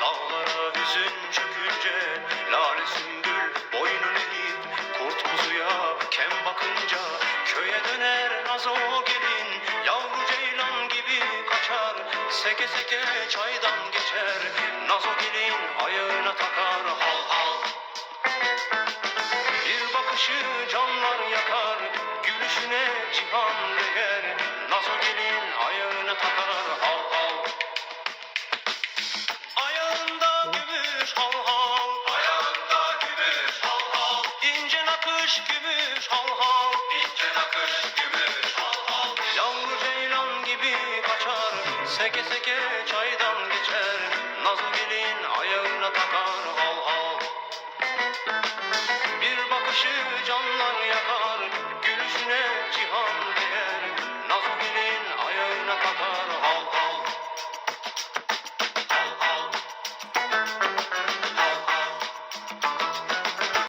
Dağlara hüzün çökünce Lale sümbül boynunu eğip Kurt kuzuya kem bakınca Köye döner nazo gelin Yavru ceylan gibi kaçar Seke seke çaydan geçer Nazo gelin ayağına takar Hal hal. Bir bakışı canlar yakar Gülüşüne cihan değer Nazo gelin ayağına takar İnce nakış gümüş hal hal İnce nakış gümüş hal hal Yavru ceylan gibi kaçar Seke seke çaydan geçer. Nazo gelin ayağına takar hal hal bir bakışı canlar